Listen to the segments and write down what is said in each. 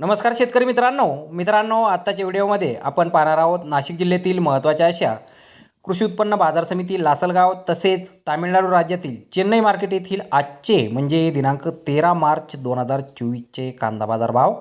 नमस्कार शेतकरी मित्रांनो. मित्रांनो आत्ताच्या व्हिडिओमध्ये आपण पाहणार आहोत नाशिक जिल्ह्यातील महत्त्वाच्या अशा कृषी उत्पन्न बाजार समिती लासलगाव तसेच तामिळनाडू राज्यातील चेन्नई मार्केट येथील आजचे म्हणजे दिनांक तेरा मार्च दोन हजार चोवीसचे कांदा बाजार भाव.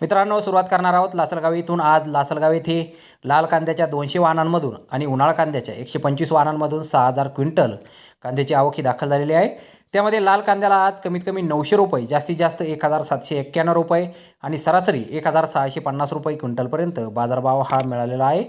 मित्रांनो सुरुवात करणार आहोत लासलगाव येथून. आज लासलगाव येथे लाल कांद्याच्या दोनशे वाहनांमधून आणि उन्हाळ कांद्याच्या एकशे पंचवीस वाहनांमधून सहा हजार क्विंटल कांद्याची आवक ही दाखल झालेली आहे. त्यामध्ये लाल कांद्याला आज कमीत कमी नऊशे रुपये जास्तीत जास्त एक हजार सातशे एक्क्याण्णव रुपये आणि सरासरी एक हजार सहाशे पन्नास रुपये क्विंटलपर्यंत बाजारभाव हा मिळालेला आहे.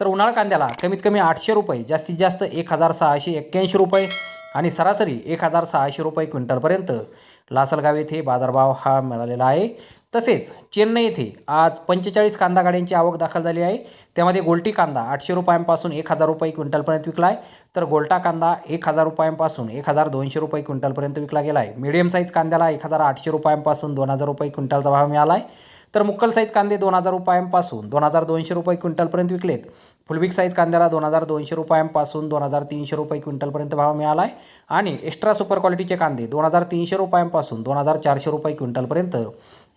तर उन्हाळ कांद्याला कमीत कमी आठशे रुपये जास्तीत जास्त एक हजार सहाशे एक्क्याऐंशी रुपये आणि सरासरी एक हजार सहाशे रुपये क्विंटलपर्यंत लासलगाव येथे बाजारभाव हा मिळालेला आहे. तसेच चेन्नई येथे आज पंचेचाळीस कांदा गाड्यांची आवक दाखल झाली आहे. त्यामध्ये गोल्टी कांदा आठशे रुपयांपासून एक हजार रुपये क्विंटलपर्यंत विकला आहे तर गोल्टा कांदा एक हजार रुपयांपासून एक हजार दोनशे रुपये क्विंटलपर्यंत विकला गेला आहे मीडियम साईज कांद्याला एक हजार आठशे रुपयांपासून दोन हजार रुपये क्विंटलचा भाव मिळाला आहे तर मुक्कल साईज कांदे दोन हजार रुपयांपासून दोन हजार दोनशे रुपये क्विंटलपर्यंत विकलेत. फुलबिक साईज कांद्याला दोन हजार दोनशे रुपयांपासून दोन हजार तीनशे रुपये क्विंटलपर्यंत भाव मिळाला आहे आणि एक्स्ट्रा सुपर क्वालिटीचे कांदे दोन हजार तीनशे रुपयांपासून दोन हजार चारशे रुपये क्विंटलपर्यंत